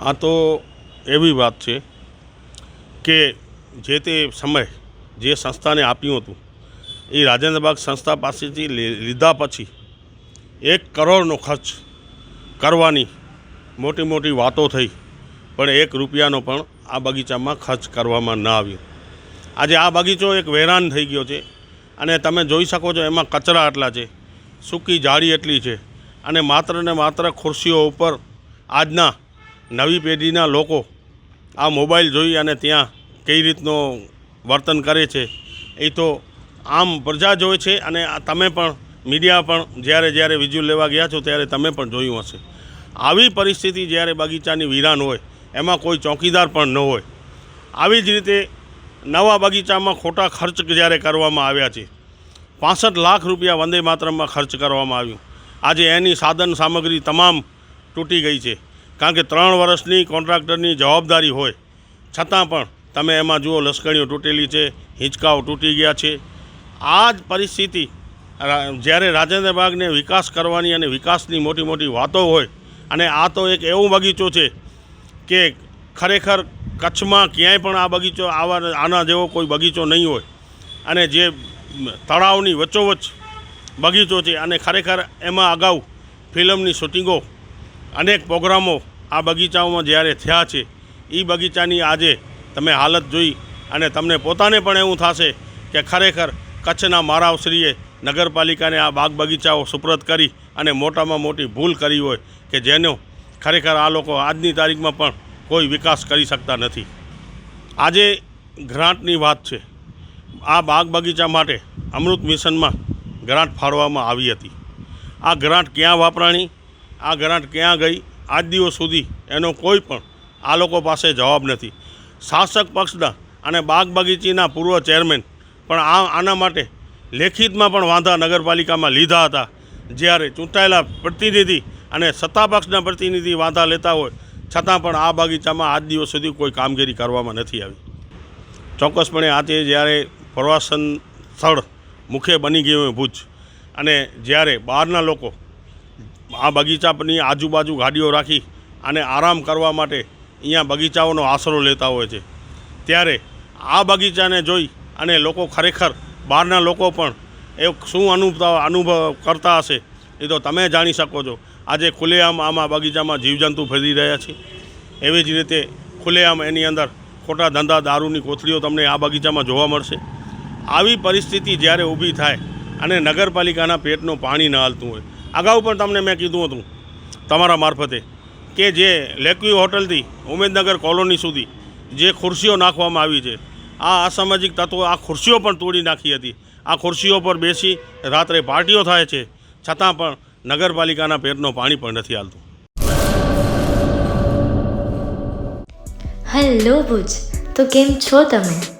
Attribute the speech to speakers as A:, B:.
A: આ તો એવી વાત છે કે જે તે સમય જે સંસ્થાને આપ્યું હતું, એ રાજેન્દ્રબાગ સંસ્થા પાસેથી લીધા પછી એક કરોડનો ખર્ચ કરવાની મોટી મોટી વાતો થઈ, પણ એક રૂપિયાનો પણ આ બગીચામાં ખર્ચ કરવામાં ન આવ્યો. આજે આ બગીચો એક વેરાન થઈ ગયો છે અને તમે જોઈ શકો છો એમાં કચરા આટલા છે, સૂકી જાળી એટલી છે અને માત્ર ને માત્ર ખુરશીઓ ઉપર આજના નવી પેઢીના લોકો આ મોબાઈલ જોઈ અને ત્યાં કઈ રીતનો વર્તન કરે છે, એ તો આમ પ્રજા જોવે છે અને તમે પણ મીડિયા પણ જ્યારે જ્યારે વિઝ્યુઅલ લેવા ગયા છો ત્યારે તમે પણ જોયું હશે. આવી પરિસ્થિતિ જ્યારે બગીચાની વિરાન હોય, એમાં કોઈ ચોકીદાર પણ ન હોય. આવી જ રીતે નવા બગીચામાં ખોટા ખર્ચ જ્યારે કરવામાં આવ્યા છે, પાસઠ લાખ રૂપિયા વંદે માતરમમાં ખર્ચ કરવામાં આવ્યું. આજે એની સાધન સામગ્રી તમામ તૂટી ગઈ છે. કારણ કે ત્રણ વર્ષની કોન્ટ્રાક્ટરની જવાબદારી હોય, છતાં પણ તમે એમાં જુઓ, લશ્કરીઓ તૂટેલી છે, હિંચકાઓ તૂટી ગયા છે. આ જ પરિસ્થિતિ જ્યારે રાજેન્દ્ર બાગને વિકાસ કરવાની અને વિકાસની મોટી મોટી વાતો હોય, અને આ તો એક એવો બગીચો છે કે ખરેખર કચ્છમાં ક્યાંય પણ આ બગીચો, આવા આના જેવો કોઈ બગીચો નહીં હોય. અને જે તળાવની વચ્ચોવચ્ચ બગીચો છે અને ખરેખર એમાં અગાઉ ફિલ્મની શૂટિંગો અનેક પ્રોગ્રામો આ બગીચાઓમાં જ્યારે થયા છે એ બગીચાની આજે તમે હાલત જોઈ અને તમને પોતાને પણ એવું થશે કે ખરેખર કચ્છના મારાવશ્રીએ નગરપાલિકાને આ બાગ બગીચાઓ સુપ્રત કરી અને મોટામાં મોટી ભૂલ કરી હોય કે જેનો ખરેખર આ લોકો આજની તારીખમાં પણ કોઈ વિકાસ કરી શકતા નથી. આજે ગ્રાન્ટની વાત છે. આ બાગ બગીચા માટે અમૃત મિશનમાં ગ્રાન્ટ ફાળવામાં આવી હતી. આ ગ્રાન્ટ ક્યાં વાપરાણી? આ ગ્રાન્ટ ક્યાં ગઈ? આજ દિવસ સુધી એનો કોઈ પણ આ લોકો પાસે જવાબ નથી. શાસક પક્ષના અને બાગ બગીચીના પૂર્વ ચેરમેન પણ આ આના માટે લેખિતમાં પણ વાંધા નગરપાલિકામાં લીધા હતા. જ્યારે ચૂંટાયેલા પ્રતિનિધિ અને સત્તા પક્ષના પ્રતિનિધિ વાંધા લેતા હોય, છતાં પણ આ બગીચામાં આજ દિવસ સુધી કોઈ કામગીરી કરવામાં નથી આવી. ચોક્કસપણે આજે જ્યારે પ્રવાસન સ્થળ મુખ્ય બની ગયું ભુજ અને જ્યારે બહારના લોકો આ બગીચાની આજુબાજુ ગાડીઓ રાખી અને આરામ કરવા માટે અહીંયા બગીચાઓનો આશરો લેતા હોય છે. ત્યારે આ બગીચાને જોઈ અને લોકો ખરેખર બહારના લોકો પણ એ શું અનુભવ અનુભવ કરતા હશે એ તો તમે જાણી શકો છો. આજે ખુલ્લેઆમ આમાં બગીચામાં જીવજંતુ ફરી રહ્યા છે. એવી જ રીતે ખુલ્લેઆમ એની અંદર ખોટા ધંધા દારૂની કોથળીઓ તમને આ બગીચામાં જોવા મળશે. આવી પરિસ્થિતિ જ્યારે ઊભી થાય અને નગરપાલિકાના પેટનું પાણી ન હાલતું હોય અગાઉ પણ તમને મેં કીધું હતું, તમારા મારફતે, કે જે લેકવ્યુ હોટલથી ઉમેદનગર કોલોની સુધી જે ખુરશીઓ નાખવામાં આવી છે, આ અસામાજિક તત્વો, આ ખુરશીઓ પણ તોડી નાખી હતી. આ ખુરશીઓ પર બેસી રાત્રે પાર્ટીઓ થાય છે, છતાં પણ નગરપાલિકાના પેટનો પાણી પણ નથી હાલતું.
B: હેલો ભુજ, તો કેમ છો તમે?